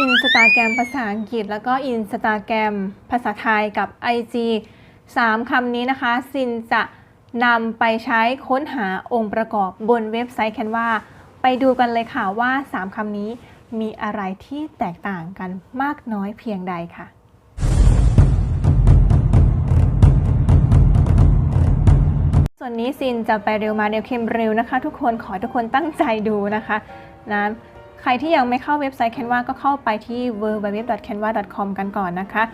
อินสตาแกรมภาษาอังกฤษ แล้วก็อินสตาแกรมภาษาไทยกับ IG 3 คำนี้นะคะ ซินจะนำไปใช้ค้นหาองค์ประกอบบนเว็บไซต์ Canva ไปดูกันเลยค่ะว่า 3 คำนี้มีอะไรที่แตกต่างกันมากน้อยเพียงใดค่ะส่วนนี้ซินจะไปเร็วมาเร็วเค็มเร็วนะคะ ทุกคนขอทุกคนตั้งใจดูนะคะนะ ใครที่ยังไม่เข้าเว็บไซต์ Canva ก็เข้าไปที่ www.canva.com กันก่อนนะคะ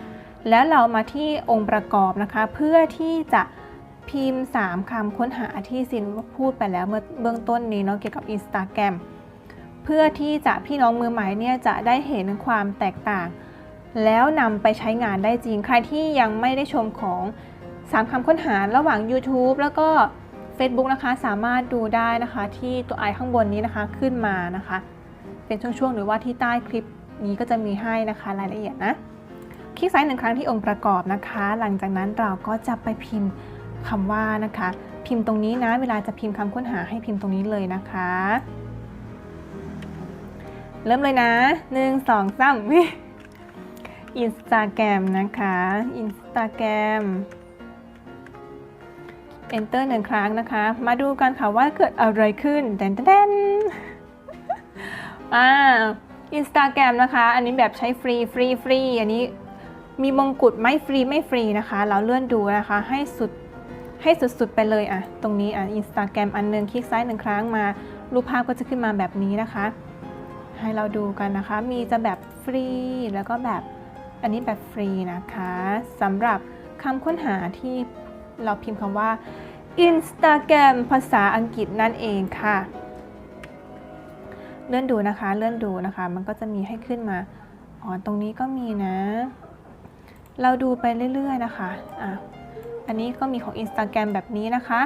แล้วเรามาที่องค์ประกอบนะคะ เพื่อที่จะพิมพ์ 3คำค้นหาที่ซินพูดไปแล้วเมื่อเบื้องต้นนี้เนาะเกี่ยวกับ Instagram เพื่อที่จะพี่น้องมือใหม่เนี่ยจะได้เห็นความแตกต่าง แล้วนำไปใช้งานได้จริง ใครที่ยังไม่ได้ชมของ 3คำค้นหาระหว่าง YouTube แล้วก็ Facebook นะคะสามารถดูได้นะคะที่ตัวไอข้างบนนี้นะคะขึ้นมานะคะ เป็นช่วงๆ หรือว่าที่ใต้คลิปนี้ก็จะมีให้นะคะรายละเอียดนะ คลิกซ้ายหนึ่งครั้งที่องค์ประกอบนะคะ หลังจากนั้นเราก็จะไปพิมพ์คำว่านะคะ พิมพ์ตรงนี้นะ เวลาจะพิมพ์คำค้นหาให้พิมพ์ตรงนี้เลยนะคะ เริ่มเลยนะหนึ่งสองสามวิอินสตาแกรมนะคะอินสตาแกรม enter หนึ่งครั้งนะคะ มาดูกันค่ะว่าเกิดอะไรขึ้นแดนแดน อ่าอินสตาแกรมนะคะ อันนี้แบบใช้ฟรีฟรีฟรีอันนี้มีมงกุฎไม่ฟรีไม่ฟรีนะคะ เราเลื่อนดูนะคะให้สุดให้สุดๆไปเลยอะ ตรงนี้อะอินสตาแกรมอันหนึงคลิกซ้ายหนึ่งครั้งมา รูปภาพก็จะขึ้นมาแบบนี้นะคะ ให้เราดูกันนะคะ มีจะแบบฟรีแล้วก็แบบอันนี้แบบฟรีนะคะสำหรับคำค้นหาที่เราพิมพ์คำว่า Instagram ภาษาอังกฤษนั่นเองค่ะ เลื่อนดูนะคะ เลื่อนดูนะคะ มันก็จะมีให้ขึ้นมา อ๋อ ตรงนี้ก็มีนะ เราดูไปเรื่อย ๆ นะคะ อะ อันนี้ก็มีของ Instagram แบบนี้นะคะ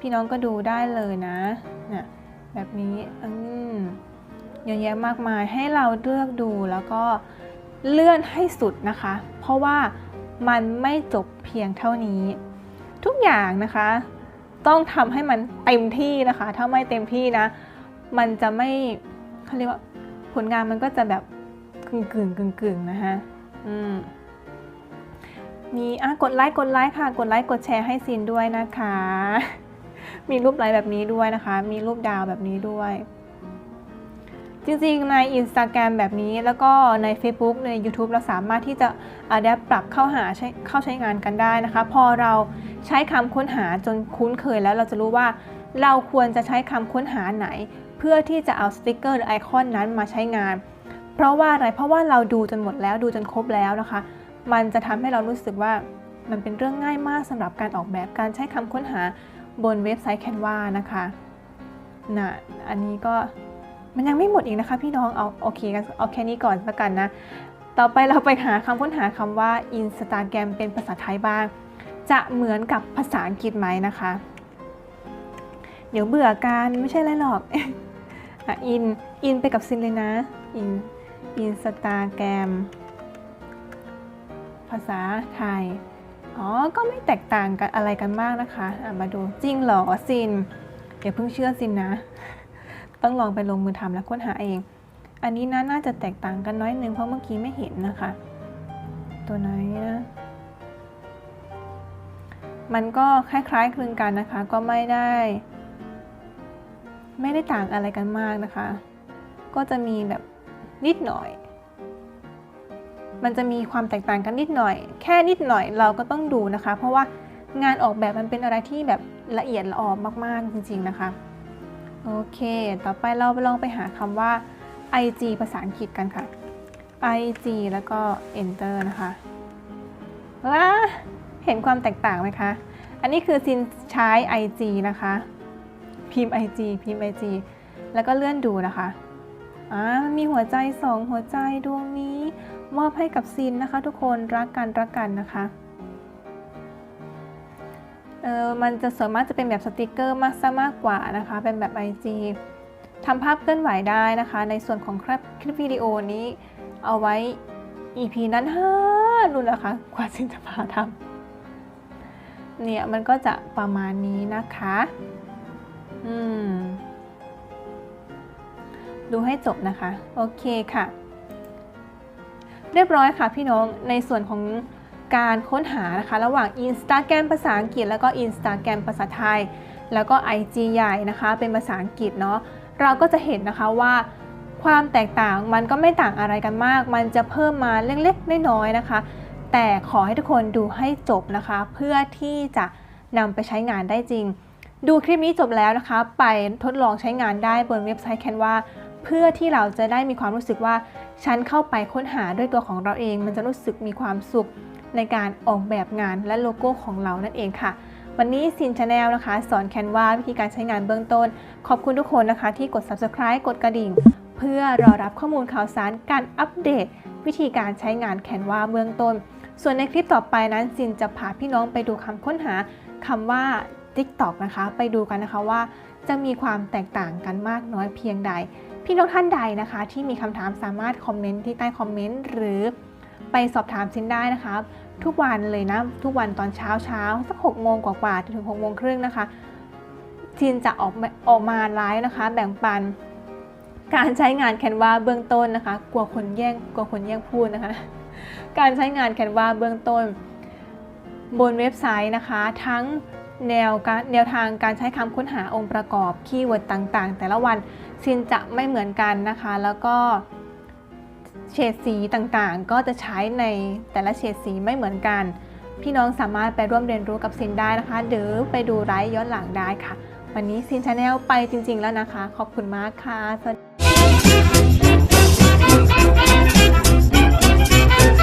พี่น้องก็ดูได้เลยนะนี่ยแบบนี้อืมเยอะแยะมากมาย ให้เราเลือกดูแล้วก็เลื่อนให้สุดนะคะ เพราะว่ามันไม่จบเพียงเท่านี้ ทุกอย่างนะคะ ต้องทำให้มันเต็มที่นะคะ ถ้าไม่เต็มที่นะ มันจะไม่เขาเรียกว่าผลงานมันก็จะแบบกึ่งกึ่งกึ่งกึ่งๆนะคะอืมมีอะกดไลค์กดไลค์ค่ะ กดไลค์กดแชร์ให้ซินด้วยนะคะ มีรูปไลค์แบบนี้ด้วยนะคะ มีรูปดาวแบบนี้ด้วย จริงๆใน Instagram แบบนี้แล้วก็ใน Facebook ใน YouTube เราสามารถที่จะอัดปรับเข้าหาใช้เข้าใช้งานกันได้นะคะ พอเราใช้คำค้นหาจนคุ้นเคยแล้วเราจะรู้ว่าเราควรจะใช้คำค้นหาไหน พื่อที่จะเอาสติกเกอร์หรือไอคอนนั้นมาใช้งาน เพราะว่าอะไรเพราะว่าเราดูจนหมดแล้วดูจนครบแล้วนะคะ มันจะทำให้เรารู้สึกว่ามันเป็นเรื่องง่ายมากสำหรับการออกแบบการใช้คำค้นหาบนเว็บไซต์ Canva นะคะนะอันนี้ก็มันยังไม่หมดอีกนะคะพี่น้องเอาโอเคกันเอาแค่นี้ก่อนละกันนะ ต่อไปเราไปหาคำค้นหาคำว่า Instagram เป็นภาษาไทยบ้าง จะเหมือนกับภาษาอังกฤษไหมนะคะ เดี๋ยวเบื่อกันไม่ใช่ไรหรอก อะอิน อินไปกับซินเลยนะ อิน อินสตาแกรม ภาษาไทย อ๋อ ก็ไม่แตกต่างกันอะไรกันมากนะคะะมาดูจริงเหรอซิน อย่าเพิ่งเชื่อซินนะ ต้องลองไปลงมือทำและค้นหาเอง อันนี้นะน่าจะแตกต่างกันน้อยนึงเพราะเมื่อกี้ไม่เห็นนะคะ ตัวไหนนะมันก็คล้ายๆคลึงกันนะคะ ก็ไม่ได้ ไม่ได้ต่างอะไรกันมากนะคะ ก็จะมีแบบนิดหน่อย มันจะมีความแตกต่างกันนิดหน่อย แค่นิดหน่อยเราก็ต้องดูนะคะ เพราะว่างานออกแบบมันเป็นอะไรที่แบบละเอียดละออมากๆจริงๆนะคะ โอเค ต่อไปเราไปลองไปหาคำว่า IG ภาษาอังกฤษกันค่ะ IG แล้วก็ enter นะคะว้าเห็นความแตกต่างไหมคะ อันนี้คือซินใช้ IG นะคะ พิมพ์ IG พิมพ์ IG แล้วก็เลื่อนดูนะคะอ่ามีหัวใจสองหัวใจดวงนี้ มอบให้กับซินนะคะ ทุกคนรักกันรักกันนะคะเออมันจะส่วนมากจะเป็นแบบสติกเกอร์มากซะมากกว่านะคะ เป็นแบบ IG ทำภาพเคลื่อนไหวได้นะคะ ในส่วนของคลิปคลิปวิดีโอนี้เอาไว้ EP นั้นห้านู่นนะคะ กว่าสินจะพาทำเนี่ยมันก็จะประมาณนี้นะคะ ดูให้จบนะคะ โอเคค่ะ เรียบร้อยค่ะพี่น้องในส่วนของการค้นหานะคะ ระหว่าง Instagram ภาษาอังกฤษ แล้วก็ Instagram ภาษาไทย แล้วก็ IG ใหญ่นะคะ เป็นภาษาอังกฤษเนาะเราก็จะเห็นนะคะว่าความแตกต่างมันก็ไม่ต่างอะไรกันมาก มันจะเพิ่มมาเล็กๆน้อยๆนะคะ แต่ขอให้ทุกคนดูให้จบนะคะ เพื่อที่จะนำไปใช้งานได้จริง ดูคลิปนี้จบแล้วนะคะ ไปทดลองใช้งานได้บนเว็บไซต์ Canva เพื่อที่เราจะได้มีความรู้สึกว่า ฉันเข้าไปค้นหาด้วยตัวของเราเอง มันจะรู้สึกมีความสุขในการออกแบบงานและโลโก้ของเรานั่นเองค่ะ วันนี้ซินชาแนลนะคะ สอน Canva วิธีการใช้งานเบื้องต้น ขอบคุณทุกคนนะคะ ที่กด subscribe กดกระดิ่ง เพื่อรอรับข้อมูลข่าวสารการอัปเดต วิธีการใช้งาน Canva เบื้องต้น ส่วนในคลิปต่อไปนั้นซินจะพาพี่น้องไปดูคำค้นหาคำว่า TikTok นะคะ ไปดูกันนะคะว่า จะมีความแตกต่างกันมากน้อยเพียงใด พี่น้องท่านใดนะคะ ที่มีคำถามสามารถคอมเมนต์ที่ใต้คอมเมนต์หรือไปสอบถามซินได้นะคะ ทุกวันเลยนะ ทุกวันตอนเช้าเช้าสักหกโมงกว่าๆถึงหกโมงครึ่งนะคะซินจะออกมาออกมาไลฟ์นะคะ แบ่งปัน การใช้งาน Canva เบื้องต้นนะคะ กลัวคนแย่งกลัวคนแย่งพูดนะคะ การใช้งาน Canva เบื้องต้น บนเว็บไซต์นะคะ ทั้ง แนวแนวทางการใช้คำค้นหาองค์ประกอบคีย์เวิร์ดต่างๆ แต่ละวันซินจะไม่เหมือนกันนะคะ แล้วก็เฉดสีต่างๆ ก็จะใช้ในแต่ละเฉดสีไม่เหมือนกัน พี่น้องสามารถไปร่วมเรียนรู้กับซินได้นะคะ หรือไปดูไลฟ์ย้อนหลังได้ค่ะ วันนี้ซินชาแนลไปจริง ๆ แล้วนะคะ ขอบคุณมากค่ะสวัสดี